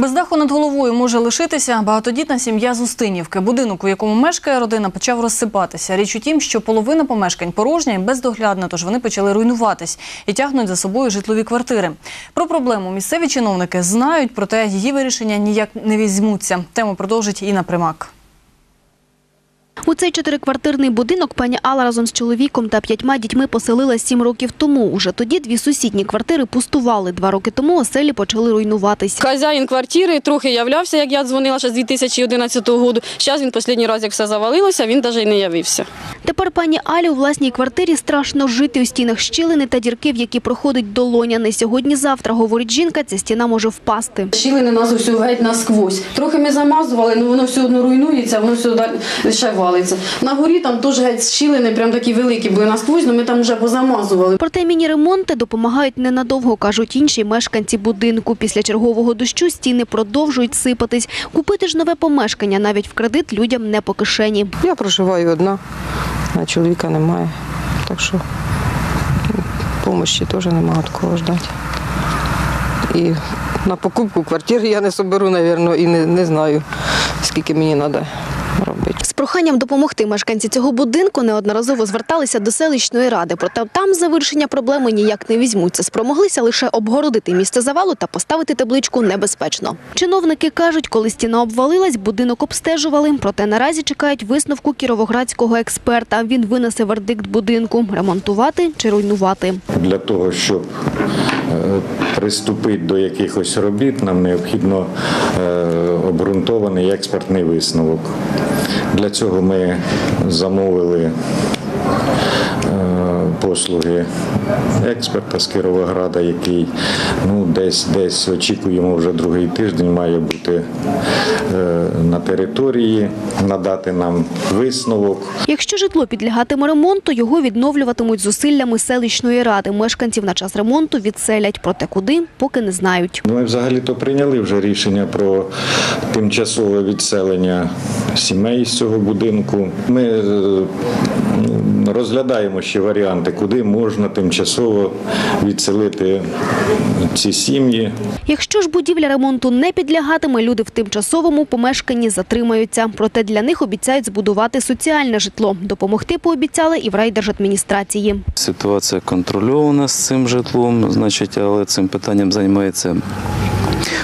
Без даху над головою може лишитися багатодітна сім'я з Устинівки. Будинок, у якому мешкає родина, почав розсипатися. Річ у тім, що половина помешкань порожня і бездоглядна, тож вони почали руйнуватись і тягнуть за собою житлові квартири. Про проблему місцеві чиновники знають, проте її вирішення ніяк не візьмуться. Тему продовжить Інна Примак. У цей чотириквартирний будинок пані Алла разом з чоловіком та п'ятьма дітьми поселилась сім років тому. Уже тоді дві сусідні квартири пустували. Два роки тому оселі почали руйнуватись. Хазяїн квартири трохи являвся, як я дзвонила ще з 2011 року. Зараз він останній раз, як все завалилося, він навіть не явився. Тепер пані Алі у власній квартирі страшно жити у стінах щілини та дірки, в які проходить долоня. Не сьогодні-завтра, говорить жінка, ця стіна може впасти. Щілини нас усю геть насквозь. Трохи ми замазували, але воно все одно руйнується, воно все далі ще валиться. На горі там теж геть щілини, прям такі великі були насквозь, але ми там вже позамазували. Проте міні-ремонти допомагають ненадовго, кажуть інші мешканці будинку. Після чергового дощу стіни продовжують сипатись. Купити ж нове помешкання навіть в кредит людям не по кишені. Я проживаю одна, а чоловіка немає. Так що допомоги теж немає від кого ждати. І на покупку квартири я не соберу, мабуть, і не, не знаю, скільки мені треба. З проханням допомогти мешканці цього будинку неодноразово зверталися до селищної ради. Проте там за вирішення проблеми ніяк не візьмуться. Спромоглися лише обгородити місце завалу та поставити табличку «Небезпечно». Чиновники кажуть, коли стіна обвалилась, будинок обстежували. Проте наразі чекають висновку кіровоградського експерта. Він винесе вердикт будинку – ремонтувати чи руйнувати. Для того, щоб приступити до якихось робіт, нам необхідно е, обґрунтований експертний висновок. Для цього ми замовили е, послуги експерта з Кіровограда, який ну, десь, десь очікуємо вже другий тиждень, має бути е, на території, надати нам висновок. Якщо житло підлягатиме ремонту, його відновлюватимуть зусиллями селищної ради. Мешканців на час ремонту відселять. Проте куди – поки не знають. Ми взагалі-то прийняли вже рішення про тимчасове відселення сімей з цього будинку. Ми е, ну, розглядаємо ще варіанти, куди можна тимчасово відселити ці сім'ї. Якщо ж будівля ремонту не підлягатиме, люди в тимчасовому помешканні затримаються. Проте для них обіцяють збудувати соціальне житло. Допомогти пообіцяли і в райдержадміністрації. Ситуація контрольована з цим житлом, значить, але цим питанням займається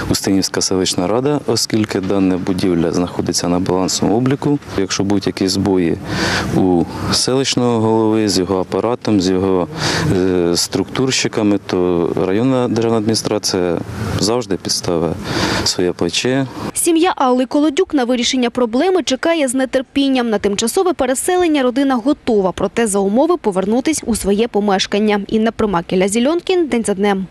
Устинівська селищна рада, оскільки дана будівля знаходиться на балансовому обліку. Якщо будуть якісь збої у селищного голови з його апаратом, з його е, структурщиками, то районна державна адміністрація завжди підставить своє плече Сім'я Алли Колодюк на вирішення проблеми чекає з нетерпінням. На тимчасове переселення родина готова, проте за умови повернутись у своє помешкання. Інна Примакіля Зільонкін. День за днем.